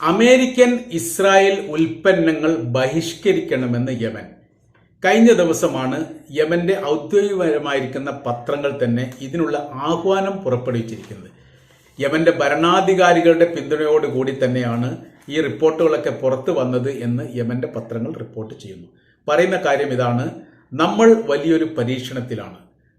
American Israel ഉൽപ്പന്നങ്ങൾ ബഹിഷ്കരിക്കണമെന്ന് Yemen. കഴിഞ്ഞ ദിവസമാണ് യമന്റെ ഔദ്യോഗികപരമായിരിക്കുന്ന പത്രങ്ങൾ തന്നെ ഇതിനുള്ള ആഹ്വാനം പുറപ്പെടുവിച്ചിരിക്കുന്നത്. യമന്റെ ഭരണാധികാരികളുടെ പിന്തുണയോടുകൂടി തന്നെയാണ് ഈ റിപ്പോർട്ടുകളൊക്കെ പുറത്തു വന്നത് എന്ന് യമന്റെ പത്രങ്ങൾ റിപ്പോർട്ട് ചെയ്യുന്നു. പറയുന്ന കാര്യം ഇതാണ് നമ്മൾ വലിയൊരു പരീക്ഷണത്തിലാണ്.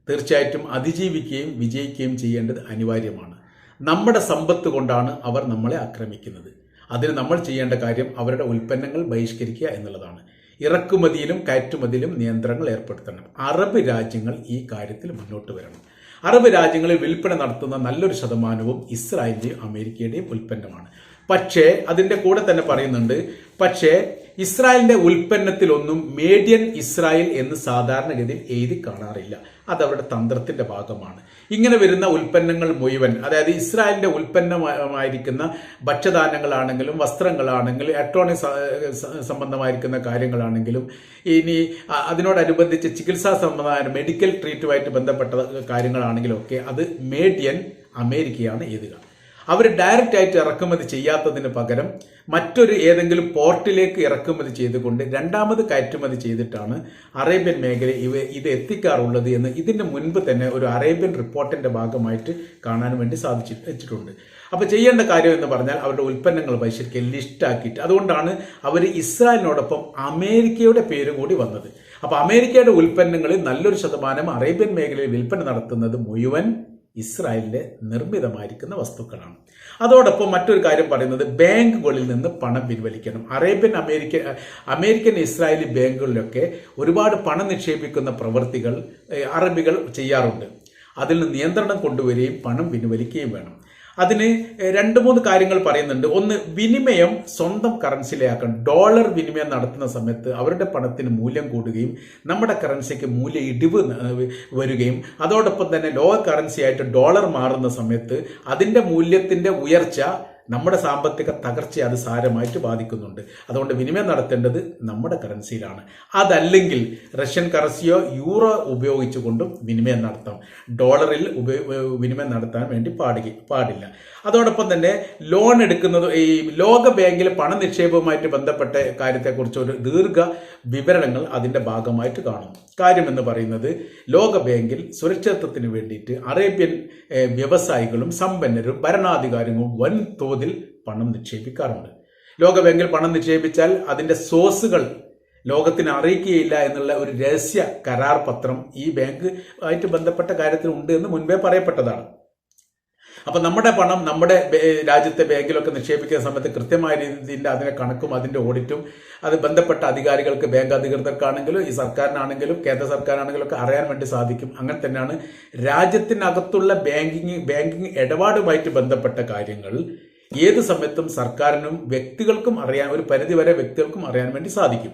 തീർച്ചയായിട്ടും അതിജീവിക്കുകയും വിജയിക്കുകയും ചെയ്യേണ്ടത് അനിവാര്യമാണ്. നമ്മുടെ സമ്പത്ത് കൊണ്ടാണ് അവർ നമ്മളെ ആക്രമിക്കുന്നത്. അതിന് നമ്മൾ ചെയ്യേണ്ട കാര്യം അവരുടെ ഉൽപ്പന്നങ്ങൾ ബഹിഷ്കരിക്കുക എന്നുള്ളതാണ്. ഇറക്കുമതിയിലും കയറ്റുമതിയിലും നിയന്ത്രണങ്ങൾ ഏർപ്പെടുത്തണം. അറബ് രാജ്യങ്ങൾ ഈ കാര്യത്തിൽ മുന്നോട്ട് വരണം. അറബ് രാജ്യങ്ങളിൽ വിൽപ്പന നടത്തുന്ന നല്ലൊരു ശതമാനവും ഇസ്രായേലിന്റെയും അമേരിക്കയുടെയും ഉൽപ്പന്നമാണ്. പക്ഷേ അതിന്റെ കൂടെ തന്നെ പറയുന്നുണ്ട് പക്ഷേ ഇസ്രായേലിന്റെ ഉൽപ്പന്നത്തിലൊന്നും മേഡിയൻ ഇസ്രായേൽ എന്ന് സാധാരണഗതിയിൽ എഴുതി കാണാറില്ല. അത് അവരുടെ തന്ത്രത്തിന്റെ ഭാഗമാണ്. ഇങ്ങനെ വരുന്ന ഉൽപ്പന്നങ്ങൾ മുഴുവൻ അതായത് ഇസ്രായേലിന്റെ ഉൽപ്പന്നമായിരിക്കുന്ന ഭക്ഷ്യധാന്യങ്ങളാണെങ്കിലും വസ്ത്രങ്ങളാണെങ്കിലും ഇലക്ട്രോണിക് സംബന്ധമായിരിക്കുന്ന കാര്യങ്ങളാണെങ്കിലും ഇനി അതിനോടനുബന്ധിച്ച് ചികിത്സാ സംബന്ധമായ മെഡിക്കൽ ട്രീറ്റുമായിട്ട് ബന്ധപ്പെട്ട കാര്യങ്ങളാണെങ്കിലും ഒക്കെ അത് മേഡിയൻ അമേരിക്കയാണ് എഴുതുക. അവർ ഡയറക്റ്റ് ആയിട്ട് ഇറക്കുമതി ചെയ്യാത്തതിന് പകരം മറ്റൊരു ഏതെങ്കിലും പോർട്ടിലേക്ക് ഇറക്കുമതി ചെയ്തുകൊണ്ട് രണ്ടാമത് കയറ്റുമതി ചെയ്തിട്ടാണ് അറേബ്യൻ മേഖല ഇവ ഇത് എത്തിക്കാറുള്ളത് എന്ന് ഇതിന് മുൻപ് തന്നെ ഒരു അറേബ്യൻ റിപ്പോർട്ടിന്റെ ഭാഗമായിട്ട് കാണാൻ വേണ്ടി സാധിച്ചിട്ടുണ്ട് വെച്ചിട്ടുണ്ട്. അപ്പൊ ചെയ്യേണ്ട കാര്യം എന്ന് പറഞ്ഞാൽ അവരുടെ ഉൽപ്പന്നങ്ങൾ പരിശീലിക്കുക ലിസ്റ്റാക്കിയിട്ട് അതുകൊണ്ടാണ് അവർ ഇസ്രായേലിനോടൊപ്പം അമേരിക്കയുടെ പേര് കൂടി വന്നത്. അപ്പോൾ അമേരിക്കയുടെ ഉൽപ്പന്നങ്ങളിൽ നല്ലൊരു ശതമാനം അറേബ്യൻ മേഖലയിൽ വിൽപ്പന നടത്തുന്നത് മുഴുവൻ ഇസ്രായേലിന്റെ നിർമ്മിതമായിരിക്കുന്ന വസ്തുക്കളാണ്. അതോടൊപ്പം മറ്റൊരു കാര്യം പറയുന്നത് ബാങ്കുകളിൽ നിന്ന് പണം പിൻവലിക്കണം. അറേബ്യൻ അമേരിക്ക അമേരിക്കൻ ഇസ്രായേലി ബാങ്കുകളിലൊക്കെ ഒരുപാട് പണം നിക്ഷേപിക്കുന്ന പ്രവൃത്തികൾ അറബികൾ ചെയ്യാറുണ്ട്. അതിൽ നിയന്ത്രണം കൊണ്ടുവരികയും പണം പിൻവലിക്കുകയും വേണം. അതിന് രണ്ട് മൂന്ന് കാര്യങ്ങൾ പറയുന്നുണ്ട്. ഒന്ന് വിനിമയം സ്വന്തം കറൻസിയിലാക്കണം ഡോളർ വിനിമയം നടത്തുന്ന സമയത്ത് അവരുടെ പണത്തിന് മൂല്യം കൂടുകയും നമ്മുടെ കറൻസിക്ക് മൂല്യം ഇടിവ് വരികയും അതോടൊപ്പം തന്നെ ലോക കറൻസി ആയിട്ട് ഡോളർ മാറുന്ന സമയത്ത് അതിന്റെ മൂല്യത്തിന്റെ ഉയർച്ച നമ്മുടെ സാമ്പത്തിക തകർച്ചയെ അത് സാരമായിട്ട് ബാധിക്കുന്നുണ്ട്. അതുകൊണ്ട് വിനിമയം നടത്തേണ്ടത് നമ്മുടെ കറൻസിയിലാണ് അതല്ലെങ്കിൽ റഷ്യൻ കറൻസിയോ യൂറോ ഉപയോഗിച്ചുകൊണ്ടും വിനിമയം നടത്താം. ഡോളറിൽ വിനിമയം നടത്താൻ വേണ്ടി പാടുക പാടില്ല. അതോടൊപ്പം തന്നെ ലോൺ എടുക്കുന്നത് ഈ ലോക ബാങ്കിലെ പണ നിക്ഷേപവുമായിട്ട് ബന്ധപ്പെട്ട കാര്യത്തെക്കുറിച്ച് ഒരു ദീർഘ വിവരണങ്ങൾ അതിന്റെ ഭാഗമായിട്ട് കാണും. കാര്യം എന്ന് പറയുന്നത് ലോക ബാങ്കിൽ സുരക്ഷിതത്വത്തിന് വേണ്ടിയിട്ട് അറേബ്യൻ വ്യവസായികളും സമ്പന്നരും ഭരണാധികാരികളും വൻതോതിൽ പണം നിക്ഷേപിക്കാറുണ്ട്. ലോകമെങ്കിൽ പണം നിക്ഷേപിച്ചാൽ അതിന്റെ സോഴ്സുകൾ ലോകത്തിന് അറിയിക്കുകയില്ല എന്നുള്ള ഒരു രഹസ്യ കരാർ പത്രം ഈ ബാങ്ക് ആയിട്ട് ബന്ധപ്പെട്ട കാര്യത്തിൽ ഉണ്ട് എന്ന് മുൻപേ പറയപ്പെട്ടതാണ്. അപ്പൊ നമ്മുടെ പണം നമ്മുടെ രാജ്യത്തെ ബാങ്കിലൊക്കെ നിക്ഷേപിക്കുന്ന സമയത്ത് കൃത്യമായ രീതിയിൽ അതിന്റെ കണക്കും അതിന്റെ ഓഡിറ്റും അത് ബന്ധപ്പെട്ട അധികാരികൾക്ക് ബാങ്ക് അധികൃതർക്കാണെങ്കിലും ഈ സർക്കാരിനാണെങ്കിലും കേന്ദ്ര സർക്കാരാണെങ്കിലും ഒക്കെ അറിയാൻ വേണ്ടി സാധിക്കും. അങ്ങനെ തന്നെയാണ് രാജ്യത്തിനകത്തുള്ള ബാങ്കിങ് ബാങ്കിങ് ഇടപാടുമായിട്ട് ബന്ധപ്പെട്ട കാര്യങ്ങൾ ഏത് സമയത്തും സർക്കാരിനും വ്യക്തികൾക്കും അറിയാൻ ഒരു പരിധി വരെ വ്യക്തികൾക്കും അറിയാൻ വേണ്ടി സാധിക്കും.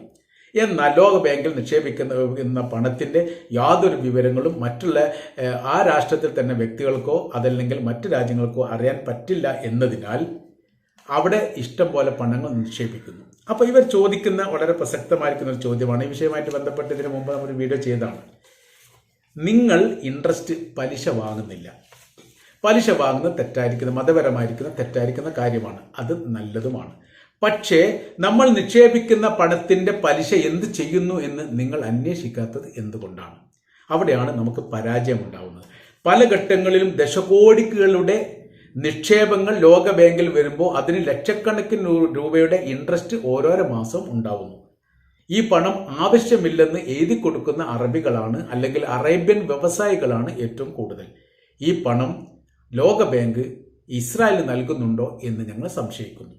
എന്നാൽ ലോക ബാങ്കിൽ നിക്ഷേപിക്കുന്ന പണത്തിന്റെ യാതൊരു വിവരങ്ങളും മറ്റുള്ള ആ രാഷ്ട്രത്തിൽ തന്നെ വ്യക്തികൾക്കോ അതല്ലെങ്കിൽ മറ്റു രാജ്യങ്ങൾക്കോ അറിയാൻ പറ്റില്ല എന്നതിനാൽ അവിടെ ഇഷ്ടം പോലെ പണങ്ങൾ നിക്ഷേപിക്കുന്നു. അപ്പോൾ ഇവർ ചോദിക്കുന്ന വളരെ പ്രസക്തമായിരിക്കുന്ന ഒരു ചോദ്യമാണ്. ഈ വിഷയമായിട്ട് ബന്ധപ്പെട്ട് ഇതിനു മുമ്പ് നമ്മൾ വീഡിയോ ചെയ്തതാണ്. നിങ്ങൾ ഇൻട്രസ്റ്റ് പലിശ വാങ്ങുന്നില്ല. പലിശ വാങ്ങുന്നത് തെറ്റായിരിക്കുന്ന മതപരമായിരിക്കുന്ന തെറ്റായിരിക്കുന്ന കാര്യമാണ്. അത് നല്ലതുമാണ്. പക്ഷേ നമ്മൾ നിക്ഷേപിക്കുന്ന പണത്തിന്റെ പലിശ എന്ത് ചെയ്യുന്നു എന്ന് നിങ്ങൾ അന്വേഷിക്കാത്തത് എന്തുകൊണ്ടാണ്? അവിടെയാണ് നമുക്ക് പരാജയം ഉണ്ടാവുന്നത് പല ഘട്ടങ്ങളിലും ദശകോടികളുടെ നിക്ഷേപങ്ങൾ ലോക ബാങ്കിൽ വരുമ്പോൾ അതിന് ലക്ഷക്കണക്കിന് രൂപയുടെ ഇൻട്രസ്റ്റ് ഓരോരോ മാസം ഉണ്ടാവുന്നു. ഈ പണം ആവശ്യമില്ലെന്ന് എഴുതി കൊടുക്കുന്ന അറബികളാണ് അല്ലെങ്കിൽ അറേബ്യൻ വ്യവസായികളാണ് ഏറ്റവും കൂടുതൽ. ഈ പണം ലോക ബാങ്ക് ഇസ്രായേലിന് നൽകുന്നുണ്ടോ എന്ന് ഞങ്ങൾ സംശയിക്കുന്നു.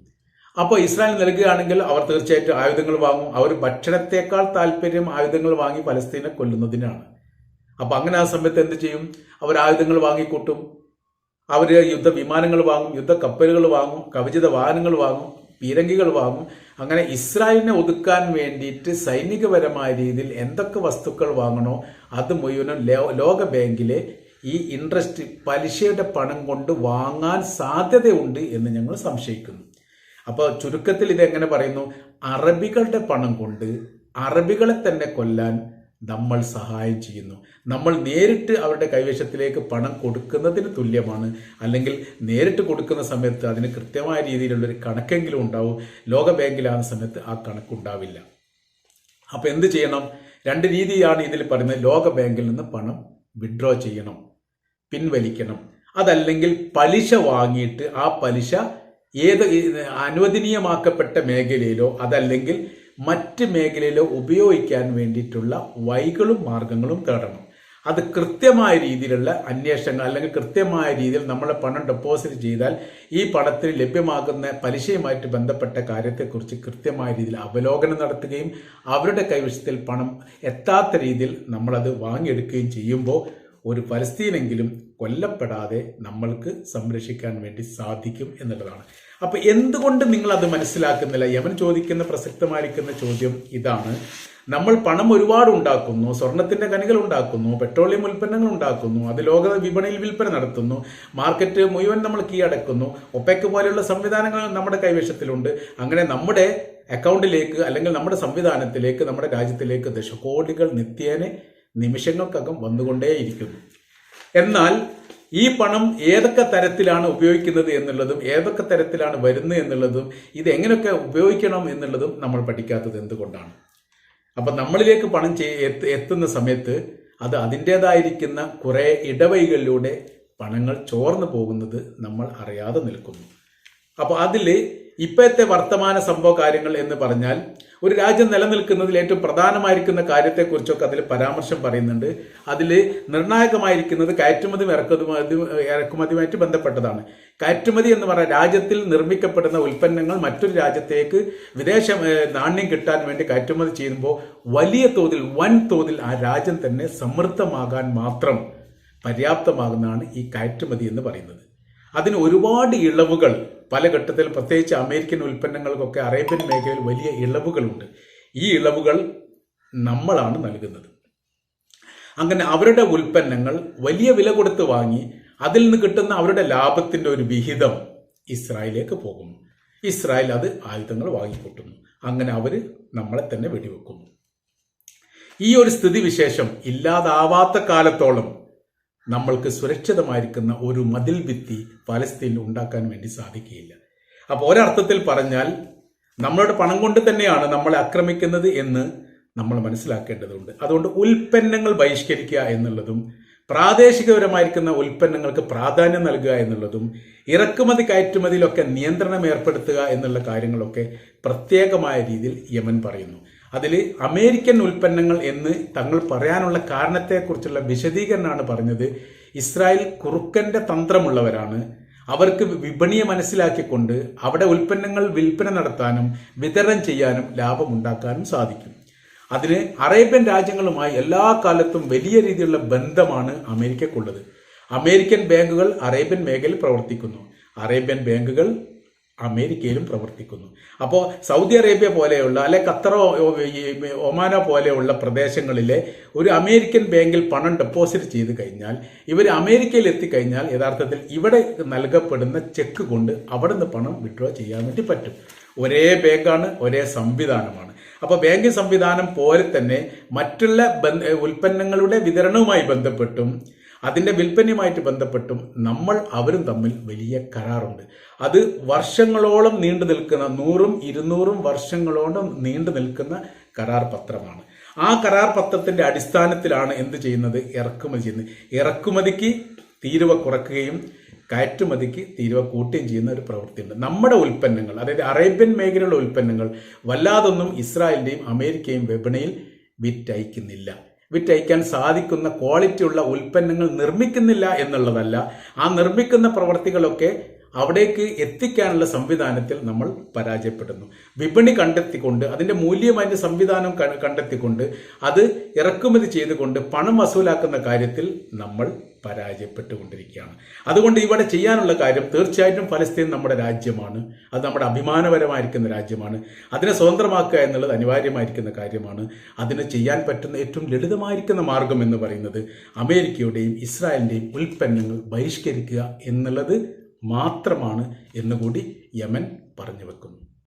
അപ്പോൾ ഇസ്രായേൽ നൽകുകയാണെങ്കിൽ അവർ തീർച്ചയായിട്ടും ആയുധങ്ങൾ വാങ്ങും. അവർ ഭക്ഷണത്തെക്കാൾ താല്പര്യം ആയുധങ്ങൾ വാങ്ങി പലസ്തീനെ കൊല്ലുന്നതിനാണ്. അപ്പോൾ അങ്ങനെ ആ സമയത്ത് എന്ത് ചെയ്യും? അവർ ആയുധങ്ങൾ വാങ്ങിക്കൂട്ടും. അവർ യുദ്ധ വിമാനങ്ങൾ വാങ്ങും യുദ്ധ കപ്പലുകൾ വാങ്ങും കവചിത വാഹനങ്ങൾ വാങ്ങും പീരങ്കികൾ വാങ്ങും. അങ്ങനെ ഇസ്രായേലിനെ ഒതുക്കാൻ വേണ്ടിയിട്ട് സൈനികപരമായ രീതിയിൽ എന്തൊക്കെ വസ്തുക്കൾ വാങ്ങണോ അത് മുഴുവനും ലോക ബാങ്കിലെ ഈ ഇൻട്രസ്റ്റ് പലിശയുടെ പണം കൊണ്ട് വാങ്ങാൻ സാധ്യതയുണ്ട് എന്ന് ഞങ്ങൾ സംശയിക്കുന്നു. അപ്പോൾ ചുരുക്കത്തിൽ ഇത് എങ്ങനെ പറയുന്നു? അറബികളുടെ പണം കൊണ്ട് അറബികളെ തന്നെ കൊല്ലാൻ നമ്മൾ സഹായം ചെയ്യുന്നു. നമ്മൾ നേരിട്ട് അവരുടെ കൈവശത്തിലേക്ക് പണം കൊടുക്കുന്നതിന് തുല്യമാണ്. അല്ലെങ്കിൽ നേരിട്ട് കൊടുക്കുന്ന സമയത്ത് അതിന് കൃത്യമായ രീതിയിലുള്ളൊരു കണക്കെങ്കിലും ഉണ്ടാവും. ലോക ബാങ്കിലാകുന്ന സമയത്ത് ആ കണക്കുണ്ടാവില്ല. അപ്പോൾ എന്ത് ചെയ്യണം? രണ്ട് രീതിയാണ് ഇതിൽ പറയുന്നത്. ലോക ബാങ്കിൽ നിന്ന് പണം വിഡ്രോ ചെയ്യണം. പിൻവലിക്കണം. അതല്ലെങ്കിൽ പലിശ വാങ്ങിയിട്ട് ആ പലിശ ഏത് അനുവദനീയമാക്കപ്പെട്ട മേഖലയിലോ അതല്ലെങ്കിൽ മറ്റ് മേഖലയിലോ ഉപയോഗിക്കാൻ വേണ്ടിയിട്ടുള്ള വൈകളും മാർഗങ്ങളും തേടണം. അത് കൃത്യമായ രീതിയിലുള്ള അന്വേഷണങ്ങൾ അല്ലെങ്കിൽ കൃത്യമായ രീതിയിൽ നമ്മൾ പണം ഡെപ്പോസിറ്റ് ചെയ്താൽ ഈ പണത്തിന് ലഭ്യമാകുന്ന പലിശയുമായിട്ട് ബന്ധപ്പെട്ട കാര്യത്തെക്കുറിച്ച് കൃത്യമായ രീതിയിൽ അവലോകനം നടത്തുകയും അവരുടെ കൈവശത്തിൽ പണം എത്താത്ത രീതിയിൽ നമ്മളത് വാങ്ങിയെടുക്കുകയും ചെയ്യുമ്പോൾ ഒരു ഫലസ്തീനെങ്കിലും കൊല്ലപ്പെടാതെ നമ്മൾക്ക് സംരക്ഷിക്കാൻ വേണ്ടി സാധിക്കും എന്നുള്ളതാണ്. അപ്പൊ എന്തുകൊണ്ട് നിങ്ങൾ അത് മനസ്സിലാക്കുന്നില്ല? യമൻ ചോദിക്കുന്ന പ്രസക്തമായിരിക്കുന്ന ചോദ്യം ഇതാണ്. നമ്മൾ പണം ഒരുപാട് ഉണ്ടാക്കുന്നു സ്വർണത്തിന്റെ കനികൾ ഉണ്ടാക്കുന്നു പെട്രോളിയം ഉൽപ്പന്നങ്ങൾ ഉണ്ടാക്കുന്നു അത് ലോക വിപണിയിൽ വിൽപ്പന നടത്തുന്നു മാർക്കറ്റ് മുഴുവൻ നമ്മൾ കീഴടക്കുന്നു ഒപ്പയ്ക്ക് പോലെയുള്ള സംവിധാനങ്ങൾ നമ്മുടെ കൈവശത്തിലുണ്ട്. അങ്ങനെ നമ്മുടെ അക്കൗണ്ടിലേക്ക് അല്ലെങ്കിൽ നമ്മുടെ സംവിധാനത്തിലേക്ക് നമ്മുടെ രാജ്യത്തിലേക്ക് ദശകോടികൾ നിത്യേനെ നിമിഷങ്ങൾക്കകം വന്നുകൊണ്ടേയിരിക്കുന്നു. എന്നാൽ ഈ പണം ഏതൊക്കെ തരത്തിലാണ് ഉപയോഗിക്കുന്നത് എന്നുള്ളതും ഏതൊക്കെ തരത്തിലാണ് വരുന്നത് എന്നുള്ളതും ഇത് എങ്ങനെയൊക്കെ ഉപയോഗിക്കണം എന്നുള്ളതും നമ്മൾ പഠിക്കാത്തത് എന്തുകൊണ്ടാണ്? അപ്പം നമ്മളിലേക്ക് പണം എത്തുന്ന സമയത്ത് അത് അതിന്റെതായിരിക്കുന്ന കുറേ ഇടവഴികളിലൂടെ പണങ്ങൾ ചോർന്നു പോകുന്നത് നമ്മൾ അറിയാതെ നിൽക്കുന്നു. അപ്പോൾ അതിൽ ഇപ്പോഴത്തെ വർത്തമാന സംഭവ കാര്യങ്ങൾ എന്ന് പറഞ്ഞാൽ ഒരു രാജ്യം നിലനിൽക്കുന്നതിൽ ഏറ്റവും പ്രധാനമായിരിക്കുന്ന കാര്യത്തെക്കുറിച്ചൊക്കെ അതിൽ പരാമർശം പറയുന്നുണ്ട്. അതിൽ നിർണായകമായിരിക്കുന്നത് കയറ്റുമതി ഇറക്കുമതി ഇറക്കുമതിയുമായിട്ട് ബന്ധപ്പെട്ടതാണ്. കയറ്റുമതി എന്ന് പറഞ്ഞാൽ രാജ്യത്തിൽ നിർമ്മിക്കപ്പെടുന്ന ഉൽപ്പന്നങ്ങൾ മറ്റൊരു രാജ്യത്തേക്ക് വിദേശ നാണ്യം കിട്ടാൻ വേണ്ടി കയറ്റുമതി ചെയ്യുമ്പോൾ വലിയ തോതിൽ വൻ തോതിൽ ആ രാജ്യം തന്നെ സമൃദ്ധമാകാൻ മാത്രം പര്യാപ്തമാകുന്നതാണ് ഈ കയറ്റുമതി എന്ന് പറയുന്നത്. അതിന് ഒരുപാട് ഇളവുകൾ പല ഘട്ടത്തിൽ പ്രത്യേകിച്ച് അമേരിക്കൻ ഉൽപ്പന്നങ്ങൾക്കൊക്കെ അറേബ്യൻ മേഖലയിൽ വലിയ ഇളവുകളുണ്ട്. ഈ ഇളവുകൾ നമ്മളാണ് നൽകുന്നത്. അങ്ങനെ അവരുടെ ഉൽപ്പന്നങ്ങൾ വലിയ വില കൊടുത്ത് വാങ്ങി അതിൽ നിന്ന് കിട്ടുന്ന അവരുടെ ലാഭത്തിന്റെ ഒരു വിഹിതം ഇസ്രായേലിലേക്ക് പോകുന്നു. ഇസ്രായേൽ അത് ആയുധങ്ങൾ വാങ്ങിക്കൂട്ടുന്നു. അങ്ങനെ അവർ നമ്മളെ തന്നെ വെടിവെക്കുന്നു. ഈ ഒരു സ്ഥിതിവിശേഷം ഇല്ലാതാവാത്ത കാലത്തോളം നമ്മൾക്ക് സുരക്ഷിതമായിരിക്കുന്ന ഒരു മതിൽ ഭിത്തി ഫലസ്തീനിൽ ഉണ്ടാക്കാൻ വേണ്ടി സാധിക്കുകയില്ല. അപ്പോൾ ഒരർത്ഥത്തിൽ പറഞ്ഞാൽ നമ്മളുടെ പണം കൊണ്ട് തന്നെയാണ് നമ്മളെ ആക്രമിക്കുന്നത് എന്ന് നമ്മൾ മനസ്സിലാക്കേണ്ടതുണ്ട്. അതുകൊണ്ട് ഉൽപ്പന്നങ്ങൾ ബഹിഷ്കരിക്കുക എന്നുള്ളതും പ്രാദേശികപരമായിരിക്കുന്ന ഉൽപ്പന്നങ്ങൾക്ക് പ്രാധാന്യം നൽകുക എന്നുള്ളതും ഇറക്കുമതി കയറ്റുമതിയിലൊക്കെ നിയന്ത്രണം ഏർപ്പെടുത്തുക എന്നുള്ള കാര്യങ്ങളൊക്കെ പ്രത്യേകമായ രീതിയിൽ യമൻ പറയുന്നു. അതിൽ അമേരിക്കൻ ഉൽപ്പന്നങ്ങൾ എന്ന് തങ്ങൾ പറയാനുള്ള കാരണത്തെക്കുറിച്ചുള്ള വിശദീകരണമാണ് പറഞ്ഞത്. ഇസ്രായേൽ കുറുക്കന്റെ തന്ത്രമുള്ളവരാണ്. അവർക്ക് വിപണിയെ മനസ്സിലാക്കിക്കൊണ്ട് അവിടെ ഉൽപ്പന്നങ്ങൾ വിൽപ്പന നടത്താനും വിതരണം ചെയ്യാനും ലാഭമുണ്ടാക്കാനും സാധിക്കും. അതിന് അറേബ്യൻ രാജ്യങ്ങളുമായി എല്ലാ കാലത്തും വലിയ രീതിയിലുള്ള ബന്ധമാണ് അമേരിക്കക്കുള്ളത്. അമേരിക്കൻ ബാങ്കുകൾ അറേബ്യൻ മേഖലയിൽ പ്രവർത്തിക്കുന്നു. അറേബ്യൻ ബാങ്കുകൾ അമേരിക്കയിലും പ്രവർത്തിക്കുന്നു. അപ്പോൾ സൗദി അറേബ്യ പോലെയുള്ള അല്ലെ ഖത്തറോ ഒമാന പോലെയുള്ള പ്രദേശങ്ങളിലെ ഒരു അമേരിക്കൻ ബാങ്കിൽ പണം ഡെപ്പോസിറ്റ് ചെയ്ത് കഴിഞ്ഞാൽ ഇവർ അമേരിക്കയിൽ എത്തിക്കഴിഞ്ഞാൽ യഥാർത്ഥത്തിൽ ഇവിടെ നൽകപ്പെടുന്ന ചെക്ക് കൊണ്ട് അവിടെ നിന്ന് പണം വിഡ്രോ ചെയ്യാൻ വേണ്ടി പറ്റും. ഒരേ ബാങ്കാണ് ഒരേ സംവിധാനമാണ്. അപ്പോൾ ബാങ്കിംഗ് സംവിധാനം പോലെ തന്നെ മറ്റുള്ള ഉൽപ്പന്നങ്ങളുടെ വിതരണവുമായി ബന്ധപ്പെട്ടും അതിന്റെ വിൽപ്പനയുമായിട്ട് ബന്ധപ്പെട്ടും നമ്മൾ അവരും തമ്മിൽ വലിയ കരാറുണ്ട്. അത് വർഷങ്ങളോളം നീണ്ടു നിൽക്കുന്ന നൂറും ഇരുന്നൂറും വർഷങ്ങളോളം നീണ്ടു നിൽക്കുന്ന കരാർ പത്രമാണ്. ആ കരാർ പത്രത്തിന്റെ അടിസ്ഥാനത്തിലാണ് എന്ത് ചെയ്യുന്നത്? ഇറക്കുമതി ചെയ്യുന്നത്. ഇറക്കുമതിക്ക് തീരുവ കുറക്കുകയും കയറ്റുമതിക്ക് തീരുവ കൂട്ടുകയും ചെയ്യുന്ന ഒരു പ്രവൃത്തിയുണ്ട്. നമ്മുടെ ഉൽപ്പന്നങ്ങൾ അതായത് അറേബ്യൻ മേഖലയിലുള്ള ഉൽപ്പന്നങ്ങൾ വല്ലാതൊന്നും ഇസ്രായേലിന്റെയും അമേരിക്കയും വിപണിയിൽ വിറ്റയക്കുന്നില്ല. വിറ്റയക്കാൻ സാധിക്കുന്ന ക്വാളിറ്റിയുള്ള ഉൽപ്പന്നങ്ങൾ നിർമ്മിക്കുന്നില്ല എന്നുള്ളതല്ല. ആ നിർമ്മിക്കുന്ന പ്രവർത്തികളൊക്കെ അവിടേക്ക് എത്തിക്കാനുള്ള സംവിധാനത്തിൽ നമ്മൾ പരാജയപ്പെടുന്നു. വിപണി കണ്ടെത്തിക്കൊണ്ട് അതിന്റെ അതിന്റെ സംവിധാനം കണ്ടെത്തിക്കൊണ്ട് അത് ഇറക്കുമതി ചെയ്തുകൊണ്ട് പണം വസൂലാക്കുന്ന കാര്യത്തിൽ നമ്മൾ പരാജയപ്പെട്ടുകൊണ്ടിരിക്കുകയാണ്. അതുകൊണ്ട് ഇവിടെ ചെയ്യാനുള്ള കാര്യം തീർച്ചയായിട്ടും ഫലസ്തീൻ നമ്മുടെ രാജ്യമാണ്. അത് നമ്മുടെ അഭിമാനപരമായിരിക്കുന്ന രാജ്യമാണ്. അതിനെ സ്വതന്ത്രമാക്കുക എന്നുള്ളത് അനിവാര്യമായിരിക്കുന്ന കാര്യമാണ്. അതിന് ചെയ്യാൻ പറ്റുന്ന ഏറ്റവും ലളിതമായിരിക്കുന്ന മാർഗം എന്ന് പറയുന്നത് അമേരിക്കയുടെയും ഇസ്രായേലിന്റെയും ഉൽപ്പന്നങ്ങൾ ബഹിഷ്കരിക്കുക എന്നുള്ളത് മാത്രമാണ് എന്നുകൂടി യമൻ പറഞ്ഞു വെക്കുന്നു.